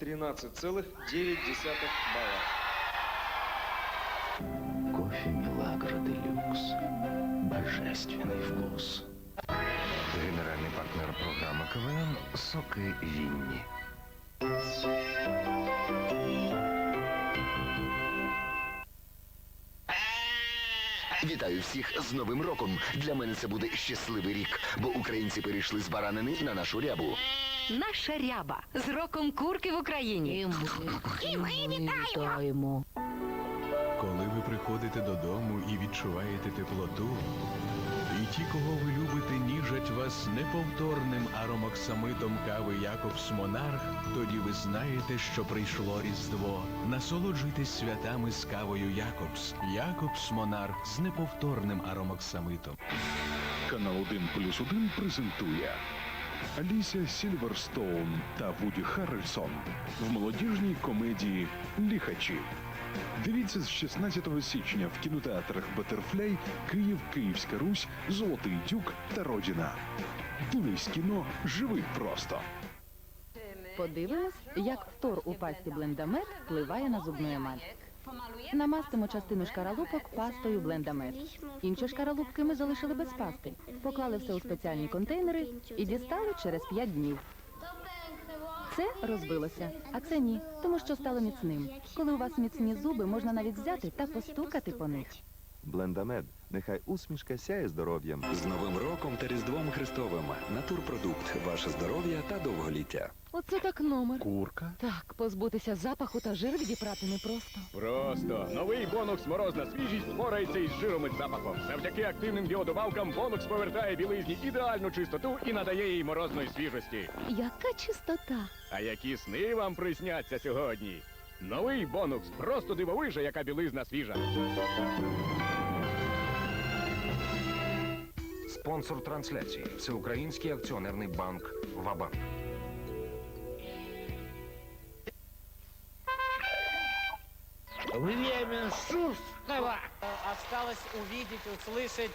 13,9 балла. Кофе Милагро Делюкс. Божественный вкус. Генеральний партнер програми КВН Соки Вінні. Вітаю всіх з Новим роком. Для мене це буде щасливий рік, бо українці перейшли з баранини на нашу рябу. Наша ряба з роком курки в Україні. І ми вітаємо. Коли ви приходите додому і відчуваєте теплоту, і ті, кого ви любите, ніжать вас неповторним аромоксамитом кави Якобс Монарх, тоді ви знаєте, що прийшло Різдво. Насолоджуйтесь святами з кавою Якобс. Якобс Монарх з неповторним аромоксамитом. Канал 1 плюс 1 презентує Аліся Сільверстоун та Вуді Харрельсон в молодіжній комедії Ліхачі. Дивіться з 16 січня в кінотеатрах Батерфляй, Київ, Київська Русь, Золотий Дюк та Родіна. Дивись кіно, живи просто. Подивимось, як фтор у пасті блендамет впливає на зубну емаль. Намастимо частину шкаралупок пастою блендамет. Інші шкаралупки ми залишили без пасти. Поклали все у спеціальні контейнери і дістали через 5 днів. Це розбилося, а це ні, тому що стало міцним. Коли у вас міцні зуби, можна навіть взяти та постукати по них. Блендамед. Нехай усмішка сяє здоров'ям. З Новим роком та Різдвом Христовим. Натурпродукт. Ваше здоров'я та довголіття. Оце так номер. Курка. Так, позбутися запаху та жир відіпрати непросто. Просто новий бонукс морозна свіжість впорається із жиром і запахом. Завдяки активним біодобавкам бонукс повертає білизні ідеальну чистоту і надає їй морозної свіжості. Яка чистота! А які сни вам присняться сьогодні? Новий бонукс просто дивовижа, яка білизна свіжа. Спонсор трансляції Всеукраїнський акціонерний банк Вабанк. Время шустого! Осталось увидеть, услышать